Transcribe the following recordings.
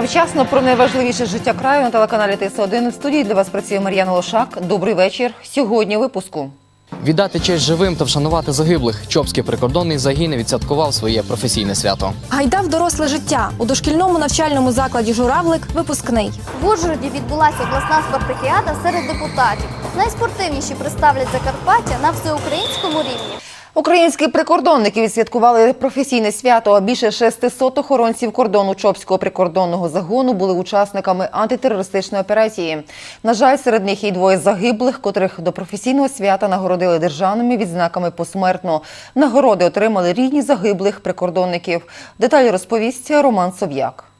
Вчасно про найважливіше життя краю на телеканалі ТС1. В студії для вас працює Мар'яна Лошак. Добрий вечір. Сьогодні випуску. Віддати честь живим та вшанувати загиблих. Чопський прикордонний загін відсвяткував своє професійне свято. Гайда в доросле життя у дошкільному навчальному закладі Журавлик випускний. В Ужгороді відбулася обласна спартакіада серед депутатів. Найспортивніші представлять Закарпаття на всеукраїнському рівні. Українські прикордонники відсвяткували професійне свято. Більше 600 охоронців кордону Чопського прикордонного загону були учасниками антитерористичної операції. На жаль, серед них й двоє загиблих, котрих до професійного свята нагородили державними відзнаками посмертно. Нагороди отримали рідні загиблих прикордонників. Деталі розповість Роман Сов'як.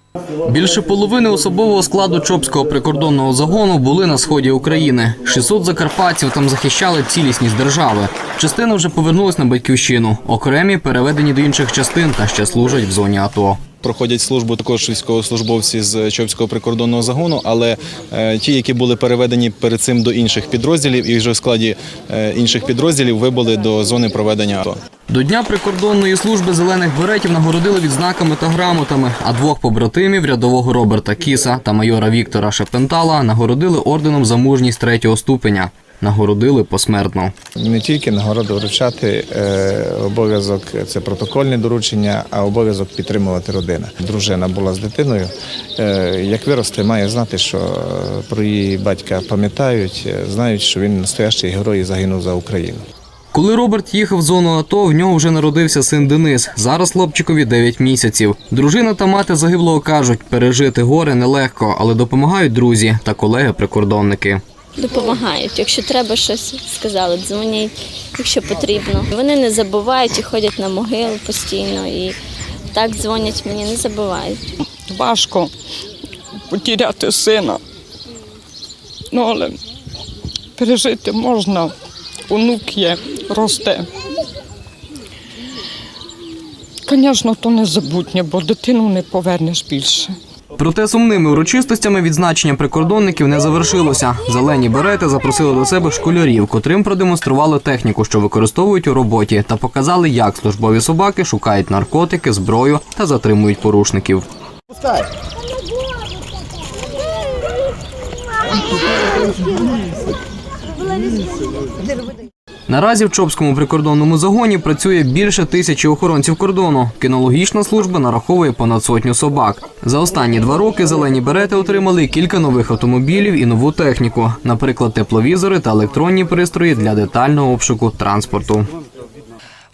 Більше половини особового складу Чопського прикордонного загону були на сході України. 600 закарпатців там захищали цілісність держави. Частина вже повернулась на батьківщину. Окремі переведені до інших частин та ще служать в зоні АТО. Проходять службу також військовослужбовці з Чопського прикордонного загону, але е, ті, які були переведені перед цим до інших підрозділів, і вже в складі е, інших підрозділів вибули до зони проведення АТО. До Дня прикордонної служби зелених беретів нагородили відзнаками та грамотами, а двох побратимів рядового Роберта Кіса та майора Віктора Шепентала нагородили орденом за мужність третього ступеня. Нагородили посмертно. не тільки нагороду вручати е, обов'язок це протокольне доручення, а обов'язок підтримувати родина. Дружина була з дитиною. Е, як виросте, має знати, що е, про її батька пам'ятають, знають, що він настоящий герой і загинув за Україну. Коли Роберт їхав в зону АТО, в нього вже народився син Денис. Зараз хлопчикові 9 місяців. Дружина та мати загиблого кажуть, пережити горе нелегко, але допомагають друзі та колеги-прикордонники. Допомагають. Якщо треба щось сказали, дзвонять, якщо потрібно. Вони не забувають і ходять на могилу постійно і так дзвонять мені, не забувають. важко потеряти сина. Ну, але пережити можна. Онук є, росте. Звісно, то незабутнє, бо дитину не повернеш більше. Проте сумними урочистостями відзначення прикордонників не завершилося. Зелені берети запросили до себе школярів, котрим продемонстрували техніку, що використовують у роботі, та показали, як службові собаки шукають наркотики, зброю та затримують порушників. Наразі в Чопському прикордонному загоні працює більше тисячі охоронців кордону. Кінологічна служба нараховує понад сотню собак. За останні два роки зелені берети отримали кілька нових автомобілів і нову техніку, наприклад, тепловізори та електронні пристрої для детального обшуку транспорту.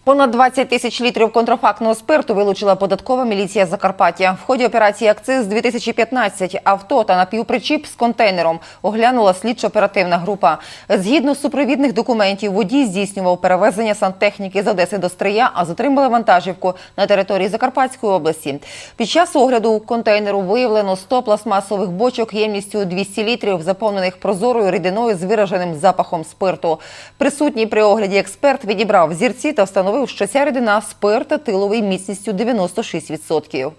Понад 20 тисяч літрів контрафактного спирту вилучила податкова міліція Закарпаття. В ході операції «Акциз 2015 авто та напівпричіп з контейнером оглянула слідчо-оперативна група. Згідно з супровідних документів, водій здійснював перевезення сантехніки з Одеси до Стрия, а затримали вантажівку на території Закарпатської області. Під час огляду контейнеру виявлено 100 пластмасових бочок ємністю 200 літрів, заповнених прозорою рідиною з вираженим запахом спирту. Присутній при огляді експерт відібрав зірці та встановив, що ця рідина спирт етиловий міцністю 96%.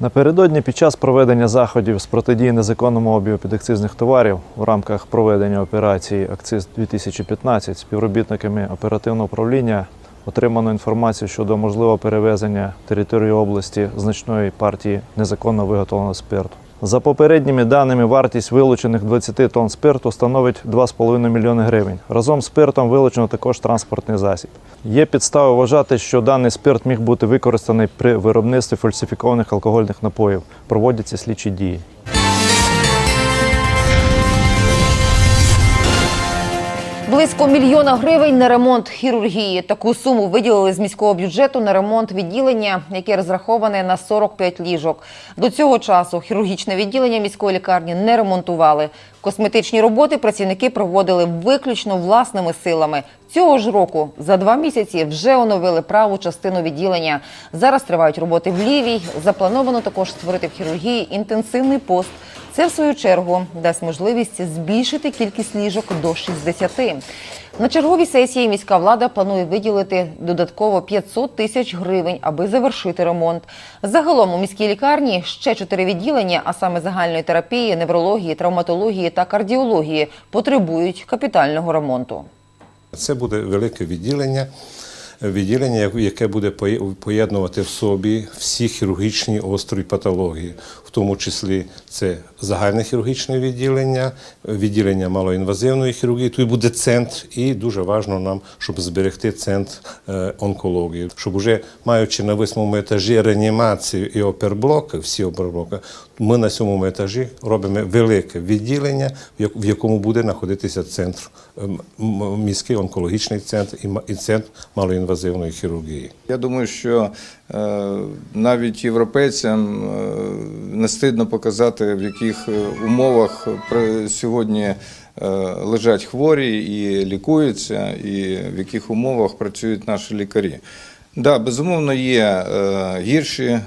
Напередодні під час проведення заходів з протидії незаконному обігу підакцизних товарів у рамках проведення операції Акциз 2015 співробітниками оперативного управління отримано інформацію щодо можливого перевезення території області значної партії незаконно виготовленого спирту. За попередніми даними, вартість вилучених 20 тонн спирту становить 2,5 мільйони гривень. Разом з спиртом вилучено також транспортний засіб. Є підстави вважати, що даний спирт міг бути використаний при виробництві фальсифікованих алкогольних напоїв. Проводяться слідчі дії. Близько мільйона гривень на ремонт хірургії. Таку суму виділили з міського бюджету на ремонт відділення, яке розраховане на 45 ліжок. До цього часу хірургічне відділення міської лікарні не ремонтували. Косметичні роботи працівники проводили виключно власними силами. Цього ж року за два місяці вже оновили праву частину відділення. Зараз тривають роботи в лівій. Заплановано також створити в хірургії інтенсивний пост. Це, в свою чергу, дасть можливість збільшити кількість ліжок до 60. На черговій сесії міська влада планує виділити додатково 500 тисяч гривень, аби завершити ремонт. Загалом у міській лікарні ще чотири відділення, а саме загальної терапії, неврології, травматології та кардіології, потребують капітального ремонту. Це буде велике відділення. відділення, яке буде поєднувати в собі всі хірургічні острі патології, в тому числі це загальне хірургічне відділення, відділення малоінвазивної хірургії. Тут буде центр, і дуже важливо нам, щоб зберегти центр е, онкології, щоб уже маючи на восьмому етажі реанімацію і оперблоки, всі оперблоки, ми на сьомому етажі робимо велике відділення, в якому буде знаходитися центр, ем, міський онкологічний центр і центр малоінвазивної хірургії. Я думаю, що е, навіть європейцям е, не стидно показати, в яких е, умовах сьогодні е, лежать хворі і лікуються, і в яких умовах працюють наші лікарі. Да, безумовно, є е, гірші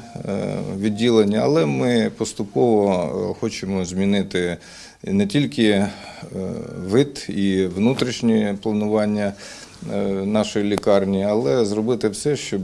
відділення, але ми поступово хочемо змінити не тільки вид і внутрішнє планування нашої лікарні, але зробити все, щоб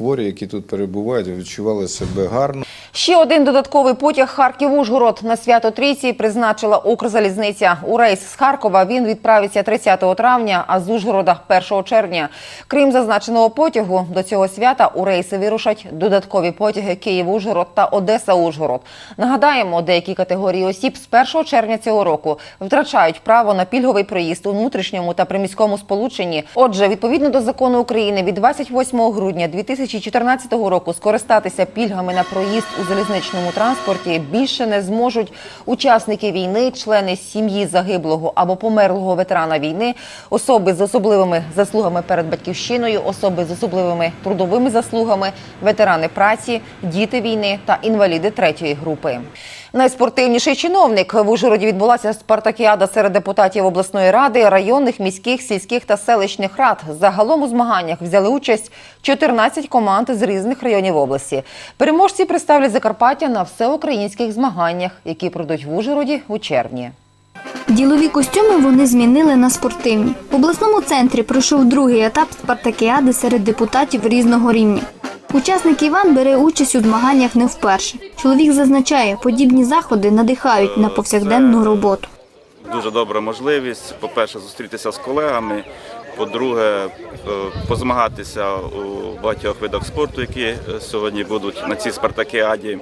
хворі, які тут перебувають, відчували себе гарно. Ще один додатковий потяг Харків-Ужгород на свято Трійці призначила Укрзалізниця. У рейс з Харкова він відправиться 30 травня, а з Ужгорода 1 червня. Крім зазначеного потягу, до цього свята у рейси вирушать додаткові потяги Київ-Ужгород та Одеса-Ужгород. Нагадаємо, деякі категорії осіб з 1 червня цього року втрачають право на пільговий проїзд у внутрішньому та приміському сполученні. Отже, відповідно до закону України від 28 грудня 2014 року скористатися пільгами на проїзд у залізничному транспорті більше не зможуть учасники війни, члени сім'ї загиблого або померлого ветерана війни, особи з особливими заслугами перед батьківщиною, особи з особливими трудовими заслугами, ветерани праці, діти війни та інваліди третьої групи. Найспортивніший чиновник в Ужгороді відбулася спартакіада серед депутатів обласної ради, районних, міських, сільських та селищних рад. Загалом у змаганнях взяли участь 14 команд з різних районів області. Переможці представлять Закарпаття на всеукраїнських змаганнях, які пройдуть в Ужгороді у червні. Ділові костюми вони змінили на спортивні. В обласному центрі пройшов другий етап спартакіади серед депутатів різного рівня. Учасник Іван бере участь у змаганнях не вперше. Чоловік зазначає, подібні заходи надихають на повсякденну роботу. дуже добра можливість, по-перше, зустрітися з колегами, по-друге, е, позмагатися у багатьох видах спорту, які е, сьогодні будуть на цій спартакіаді.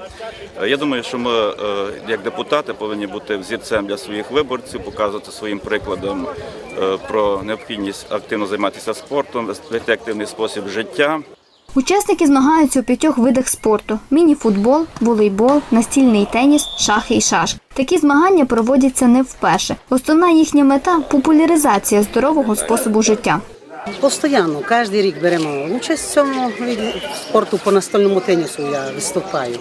Е, Я думаю, що ми, як депутати, повинні бути взірцем для своїх виборців, показувати своїм прикладом про необхідність активно займатися спортом, вести активний спосіб життя. Учасники змагаються у п'ятьох видах спорту: міні-футбол, волейбол, настільний теніс, шахи і шашки. Такі змагання проводяться не вперше. Основна їхня мета популяризація здорового способу життя. Постоянно, кожен рік беремо участь в цьому спорту по настольному тенісу. Я виступаю.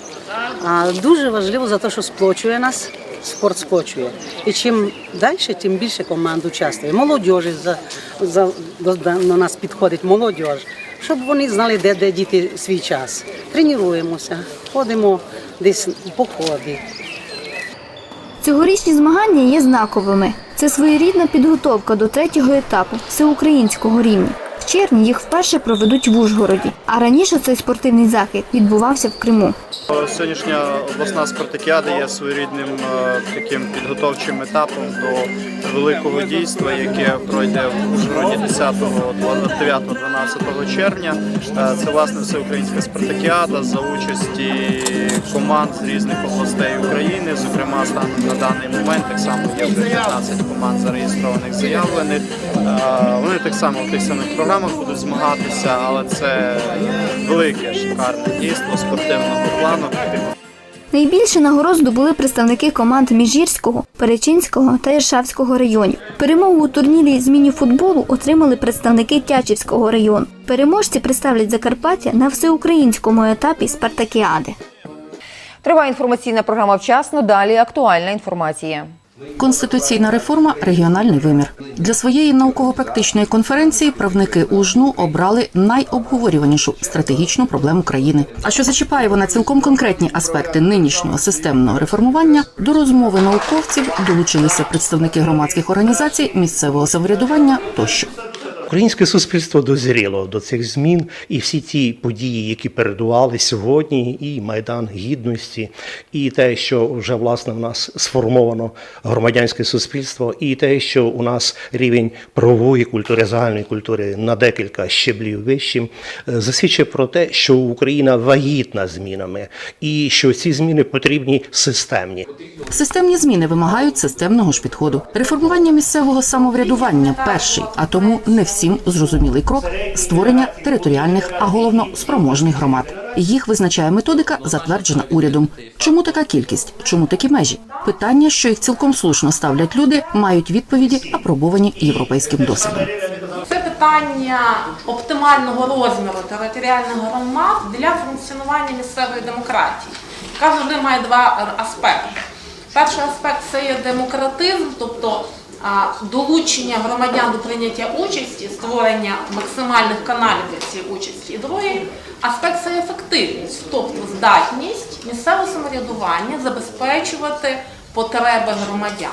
А дуже важливо за те, що сплочує нас, спорт сплочує. І чим далі, тим більше команд участвує. Молодіжі за, за, до, нас підходить молодіж, щоб вони знали, де, де діти свій час. Тренуємося, ходимо десь по походи. Цьогорічні змагання є знаковими. Це своєрідна підготовка до третього етапу всеукраїнського рівня. В червні їх вперше проведуть в Ужгороді, а раніше цей спортивний захід відбувався в Криму. Сьогоднішня обласна спартакіада є своєрідним е, таким підготовчим етапом до великого дійства, яке пройде в Ужгороді 10, 9, 12 червня. Е, Це власне всеукраїнська спартакіада за участі команд з різних областей України. Зокрема, станом на даний момент так само є вже 15 команд зареєстрованих, заявлених. Е, Вони так само в тих самих програмах будуть змагатися, але це велике шикарне дійство спортивного плану. Найбільше нагород здобули представники команд Міжгірського, Перечинського та Іршавського районів. Перемогу у турнірі з міні-футболу отримали представники Тячівського району. Переможці представлять Закарпаття на всеукраїнському етапі спартакіади. Триває інформаційна програма вчасно. Далі актуальна інформація. Конституційна реформа регіональний вимір для своєї науково-практичної конференції правники УЖНУ обрали найобговорюванішу стратегічну проблему країни. А що зачіпає вона цілком конкретні аспекти нинішнього системного реформування, до розмови науковців долучилися представники громадських організацій, місцевого самоврядування тощо. Українське суспільство дозріло до цих змін, і всі ті події, які передували сьогодні, і майдан гідності, і те, що вже власне в нас сформовано громадянське суспільство, і те, що у нас рівень правової культури, загальної культури на декілька щеблів вищим, е, засвідчує про те, що Україна вагітна змінами, і що ці зміни потрібні системні. Системні зміни вимагають системного ж підходу. Реформування місцевого самоврядування перший, а тому не всім зрозумілий крок створення територіальних, а головно спроможних громад. Їх визначає методика, затверджена урядом. Чому така кількість? Чому такі межі? Питання, що їх цілком слушно ставлять люди, мають відповіді, апробовані європейським досвідом. Це питання оптимального розміру територіальних громад для функціонування місцевої демократії, яка завжди має два аспекти. Перший аспект це є демократизм, тобто долучення громадян до прийняття участі, створення максимальних каналів для цієї участі. І другий аспект це ефективність, тобто здатність місцевого самоврядування забезпечувати потреби громадян.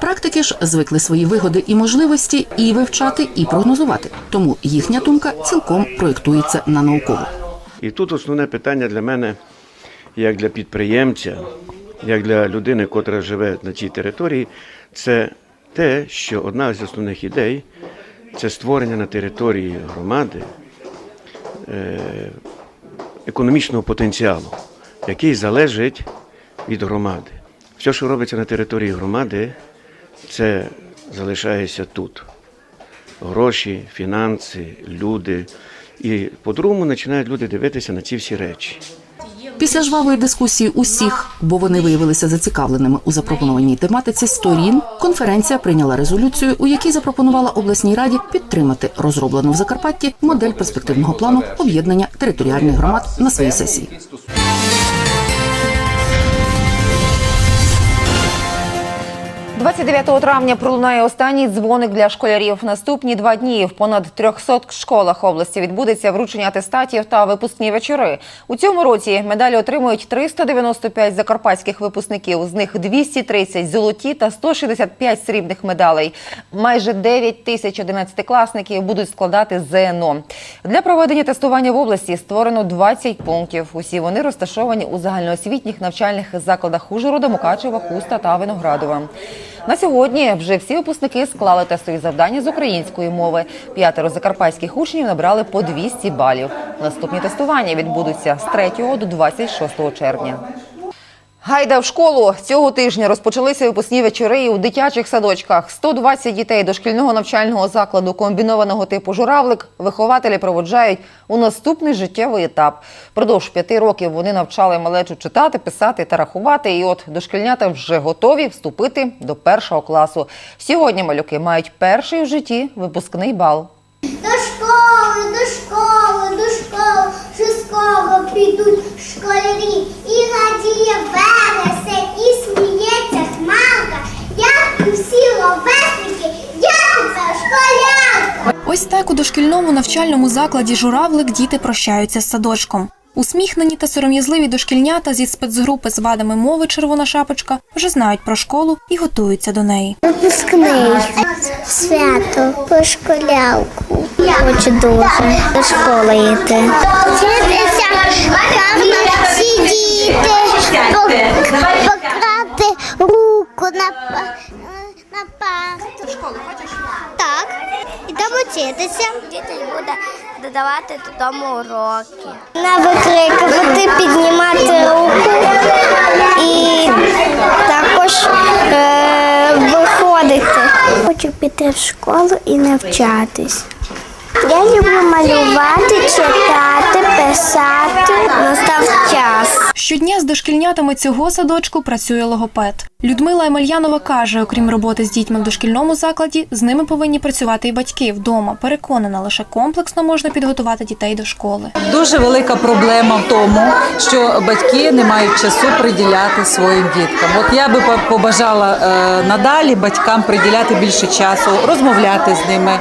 Практики ж звикли свої вигоди і можливості і вивчати, і прогнозувати. Тому їхня думка цілком проєктується на наукову. І тут основне питання для мене, як для підприємця, як для людини, котра живе на цій території, це те, що одна з основних ідей це створення на території громади е, економічного потенціалу, який залежить від громади. Все, що робиться на території громади, це залишається тут. Гроші, фінанси, люди. І по-другому починають люди дивитися на ці всі речі. Після жвавої дискусії усіх, бо вони виявилися зацікавленими у запропонованій тематиці сторін, конференція прийняла резолюцію, у якій запропонувала обласній раді підтримати розроблену в Закарпатті модель перспективного плану об'єднання територіальних громад на своїй сесії. 29 травня пролунає останній дзвоник для школярів. Наступні два дні в понад 300 школах області відбудеться вручення атестатів та випускні вечори. У цьому році медалі отримують 395 закарпатських випускників. З них 230 золоті та 165 срібних медалей. Майже 9 тисяч 11-класників будуть складати ЗНО. Для проведення тестування в області створено 20 пунктів. Усі вони розташовані у загальноосвітніх навчальних закладах Ужгорода, Мукачева, Хуста та Виноградова. На сьогодні вже всі випускники склали тестові завдання з української мови. П'ятеро закарпатських учнів набрали по 200 балів. Наступні тестування відбудуться з 3 до 26 червня. Гайда в школу цього тижня розпочалися випускні вечори у дитячих садочках. 120 дітей дошкільного навчального закладу комбінованого типу журавлик вихователі проводжають у наступний життєвий етап. Продовж п'яти років вони навчали малечу читати, писати та рахувати. І от дошкільнята вже готові вступити до першого класу. Сьогодні малюки мають перший в житті випускний бал. До школи, до школи, до школи, що підуть школярі. І радіє вересень, і сміється хмарка. Як і всі ловесники, як це школярка. Ось так у дошкільному навчальному закладі Журавлик діти прощаються з садочком. Усміхнені та сором'язливі дошкільнята зі спецгрупи з вадами мови Червона шапочка вже знають про школу і готуються до неї. Випускний свято по школявку. Хочу дуже до школи йти. Вчитися гарно сидіти, пократи руку на, на парту. Школу хочеш? Так. І там вчитися. Діти буде додавати додому уроки. Не викрикувати, піднімати руку і також е, виходити. Хочу піти в школу і навчатись. Я люблю малювати, читати, писати. Настав час. Щодня з дошкільнятами цього садочку працює логопед. Людмила Емельянова каже, окрім роботи з дітьми в дошкільному закладі, з ними повинні працювати і батьки вдома. Переконана, лише комплексно можна підготувати дітей до школи. Дуже велика проблема в тому, що батьки не мають часу приділяти своїм діткам. От я би по- побажала е, надалі батькам приділяти більше часу, розмовляти з ними,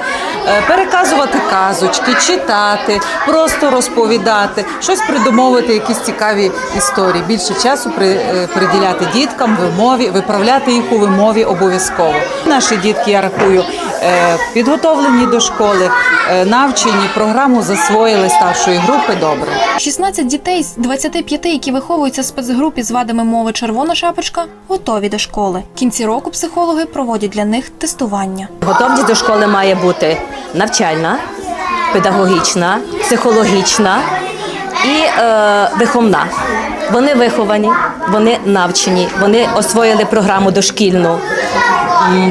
е, переказувати казочки, читати, просто розповідати, щось придумовувати, якісь цікаві історії. Більше часу при- е, приділяти діткам вимові, виправляти їх у вимові обов'язково. Наші дітки, я рахую, е, підготовлені до школи, е, навчені, програму засвоїли старшої групи добре. 16 дітей з 25, які виховуються в спецгрупі з вадами мови Червона шапочка, готові до школи. В кінці року психологи проводять для них тестування. Готовність до школи має бути навчальна, педагогічна, психологічна і е, виховна. Вони виховані, вони навчені, вони освоїли програму дошкільну,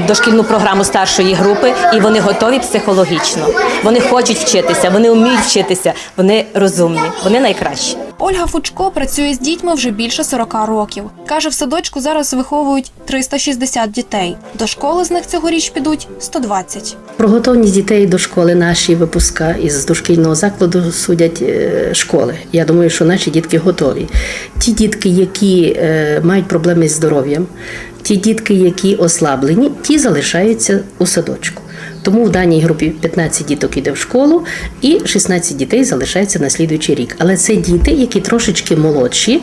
дошкільну програму старшої групи, і вони готові психологічно. Вони хочуть вчитися, вони вміють вчитися, вони розумні, вони найкращі. Ольга Фучко працює з дітьми вже більше 40 років. Каже, в садочку зараз виховують 360 дітей. До школи з них цьогоріч підуть 120. Про готовність дітей до школи наші випуска із дошкільного закладу судять е, школи. Я думаю, що наші дітки готові. Ті дітки, які е, мають проблеми з здоров'ям, ті дітки, які ослаблені, ті залишаються у садочку. Тому в даній групі 15 діток іде в школу і 16 дітей залишається на слідуючий рік. Але це діти, які трошечки молодші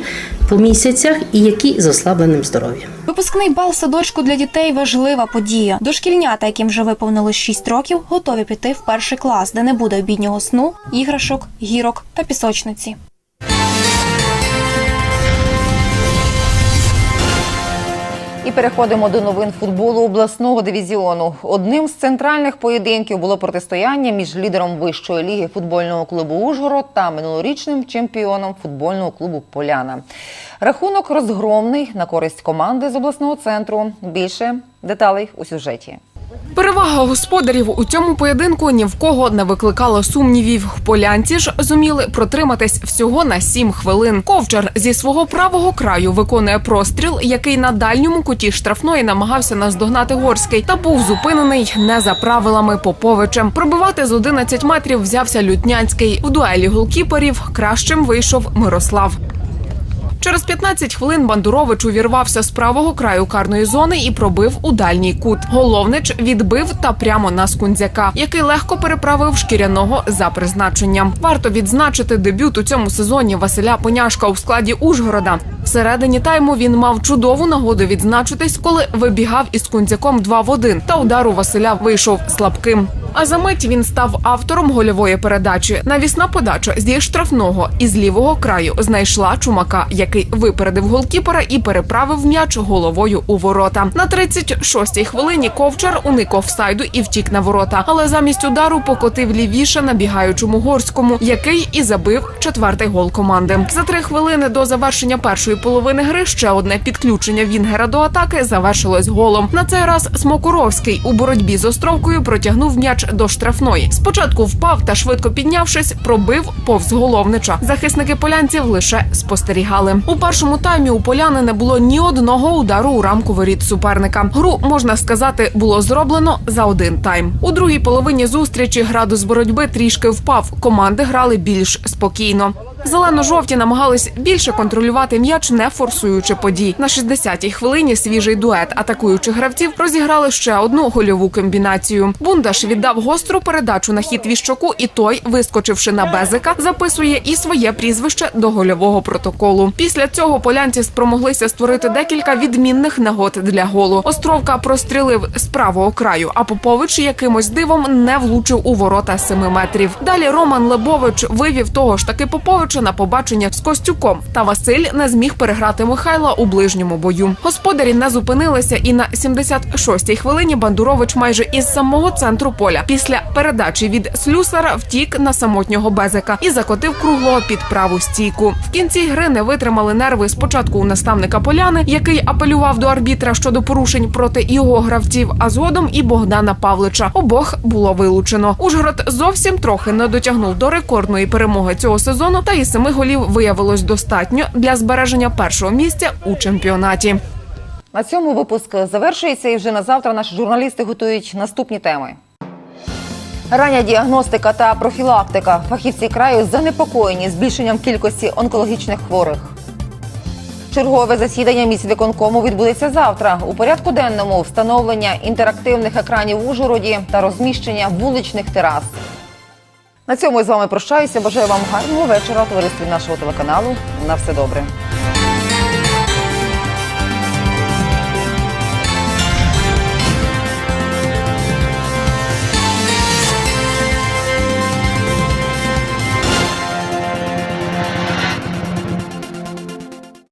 по місяцях і які з ослабленим здоров'ям. Випускний бал садочку для дітей важлива подія. Дошкільнята, яким вже виповнилось 6 років, готові піти в перший клас, де не буде обіднього сну, іграшок, гірок та пісочниці. Переходимо до новин футболу обласного дивізіону. Одним з центральних поєдинків було протистояння між лідером вищої ліги футбольного клубу Ужгород та минулорічним чемпіоном футбольного клубу Поляна. Рахунок розгромний на користь команди з обласного центру. Більше деталей у сюжеті. Перевага господарів у цьому поєдинку ні в кого не викликала сумнівів. Полянці ж зуміли протриматись всього на сім хвилин. Ковчар зі свого правого краю виконує простріл, який на дальньому куті штрафної намагався наздогнати горський, та був зупинений не за правилами Поповичем. Пробивати з 11 метрів взявся Лютнянський. В дуелі голкіперів кращим вийшов Мирослав. Через 15 хвилин Бандурович увірвався з правого краю карної зони і пробив у дальній кут. Головнич відбив та прямо на скунзяка, який легко переправив шкіряного за призначенням. Варто відзначити дебют у цьому сезоні Василя Поняшка у складі Ужгорода. Всередині тайму він мав чудову нагоду відзначитись, коли вибігав із кунзяком 2 в 1, та удар у Василя вийшов слабким. А за мить він став автором гольової передачі. Навісна подача зі штрафного із лівого краю знайшла чумака, який випередив голкіпера і переправив м'яч головою у ворота. На 36-й хвилині ковчар уник офсайду і втік на ворота. Але замість удару покотив лівіше набігаючому горському, який і забив четвертий гол команди. За три хвилини до завершення першої половини гри ще одне підключення Вінгера до атаки завершилось голом. На цей раз Смокуровський у боротьбі з островкою протягнув м'яч до штрафної. Спочатку впав та швидко піднявшись, пробив повз головнича. Захисники полянців лише спостерігали. У першому таймі у поляни не було ні одного удару у рамку воріт суперника. Гру можна сказати було зроблено за один тайм. У другій половині зустрічі градус боротьби трішки впав. Команди грали більш спокійно. Зелено-жовті намагались більше контролювати м'яч, не форсуючи подій. На 60-й хвилині свіжий дует атакуючих гравців розіграли ще одну гольову комбінацію. Бундаш віддав гостру передачу на хід Віщоку, і той, вискочивши на безика, записує і своє прізвище до гольового протоколу. Після цього полянці спромоглися створити декілька відмінних нагод для голу. Островка прострілив з правого краю, а Попович якимось дивом не влучив у ворота семи метрів. Далі Роман Лебович вивів того ж таки Поповича на побачення з Костюком. Та Василь не зміг переграти Михайла у ближньому бою. Господарі не зупинилися, і на 76-й хвилині Бандурович майже із самого центру поля після передачі від слюсара втік на самотнього безика і закотив круглого під праву стійку. В кінці гри не витримали нерви спочатку у наставника поляни, який апелював до арбітра щодо порушень проти його гравців, а згодом і Богдана Павлича. Обох було вилучено. Ужгород зовсім трохи не дотягнув до рекордної перемоги цього сезону, та і семи голів виявилось достатньо для збереження першого місця у чемпіонаті. На цьому випуск завершується, і вже на завтра наші журналісти готують наступні теми. Рання діагностика та профілактика. Фахівці краю занепокоєні збільшенням кількості онкологічних хворих. Чергове засідання міськвиконкому відбудеться завтра. У порядку денному встановлення інтерактивних екранів в Ужгороді та розміщення вуличних терас. На цьому я з вами прощаюся. Бажаю вам гарного вечора. Товаристві нашого телеканалу. На все добре.